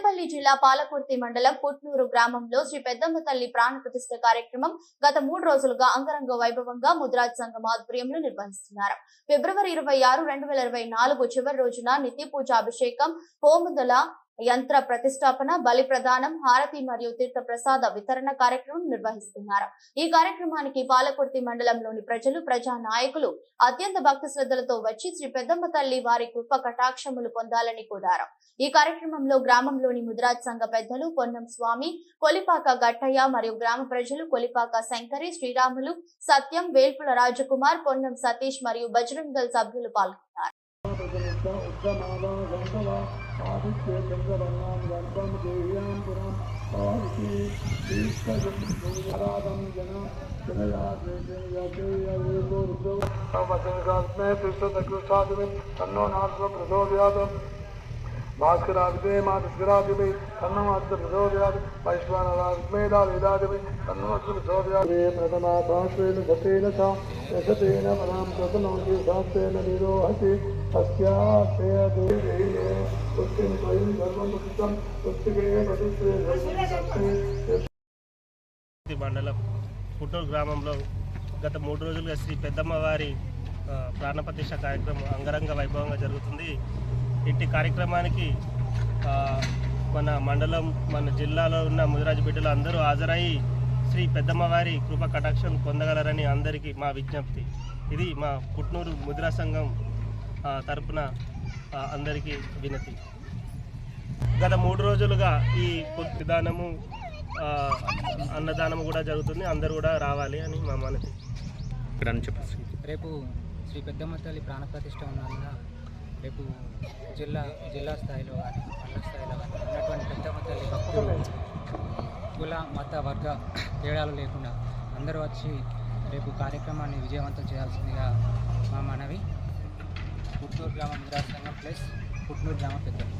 జిల్లా పాలకుర్తి మండలం పుట్నూరు గ్రామంలో శ్రీ పెద్దమ్మ తల్లి ప్రాణ ప్రతిష్ఠ కార్యక్రమం గత మూడు రోజులుగా అంగరంగ వైభవంగా ముద్రాజ్ సంఘం ఆధ్వర్యంలో నిర్వహిస్తున్నారు. ఫిబ్రవరి ఇరవై ఆరు రెండు వేల ఇరవై నాలుగు చివరి రోజున నిత్య పూజ అభిషేకం హోముదల యంత్ర ప్రతిష్టాపన బలి ప్రదానం హారతి మరియు తీర్థ ప్రసాద వితరణ కార్యక్రమం నిర్వహిస్తున్నారు. ఈ కార్యక్రమానికి పాలకుర్తి మండలంలోని ప్రజలు ప్రజా నాయకులు అత్యంత భక్తి శ్రద్ధలతో వచ్చి శ్రీ పెద్దమ్మ తల్లి వారి కృప కటాక్షములు పొందాలని కోరారు. ఈ కార్యక్రమంలో గ్రామంలోని ముద్రాజ్ సంఘ పెద్దలు పొన్నం స్వామి కొలిపాక గట్టయ్య మరియు గ్రామ ప్రజలు కొలిపాక శంకరి శ్రీరాములు సత్యం వేల్పుల రాజకుమార్ పొన్నం సతీష్ మరియు బజరంగల్ సభ్యులు పాల్గొన్నారు. च उत्तमावा गङ्गवा आदित्य चन्द्रवर्णां गर्भं देव्यां पुरं पावती ईष्टरादं जना जनयाचेयरूपो ऋतौ तव वचनकात्मे तिष्ठतकृष्ठादिवि तन्नो नार्श्वप्रचोदयातम् భాస్కరాదిమే మాతస్కరాదిమే తన్నమాత్ర ప్రచోదయాత్ వైశ్వానరాదిమేదాదిదాదిమే తన్నమాత్ర ప్రచోదయాత్ ప్రథమా సహస్రేణ గతేన సా యశతేన పరాం ప్రథమోజి సహస్రేణ నిరోహతి తస్యాస్తే స్వయం ధర్మం పుష్టితం పుష్టికే ప్రతిష్ఠే మండలం పుట్టూరు గ్రామంలో గత మూడు రోజులుగా శ్రీ పెద్దమ్మ వారి ప్రాణప్రతిష్ఠ కార్యక్రమం అంగరంగ వైభవంగా జరుగుతుంది. ఇట్టి కార్యక్రమానికి మన మండలం మన జిల్లాలో ఉన్న ముదిరాజు బిడ్డలు అందరూ హాజరయ్యి శ్రీ పెద్దమ్మ వారి కృప కటాక్షం పొందగలరని అందరికీ మా విజ్ఞప్తి. ఇది మా పుట్నూరు ముదిరా సంఘం తరపున అందరికీ వినతి. గత మూడు రోజులుగా ఈ విధానము అన్నదానము కూడా జరుగుతుంది. అందరూ కూడా రావాలి అని మా మనతి రేపు శ్రీ పెద్దమ్మ తల్లి ప్రాణప్రతిష్ఠ ఉన్నందున రేపు జిల్లా జిల్లా స్థాయిలో కానీ మండల స్థాయిలో కానీ ఉన్నటువంటి పెద్ద తల్లి భక్తులు కుల మత వర్గ తేడాలు లేకుండా అందరూ వచ్చి రేపు కార్యక్రమాన్ని విజయవంతం చేయాల్సిందిగా మా మనవి. పుట్నూరు గ్రామ ముద్రా సంఘం ప్లస్ పుట్నూరు గ్రామ పెద్దలు.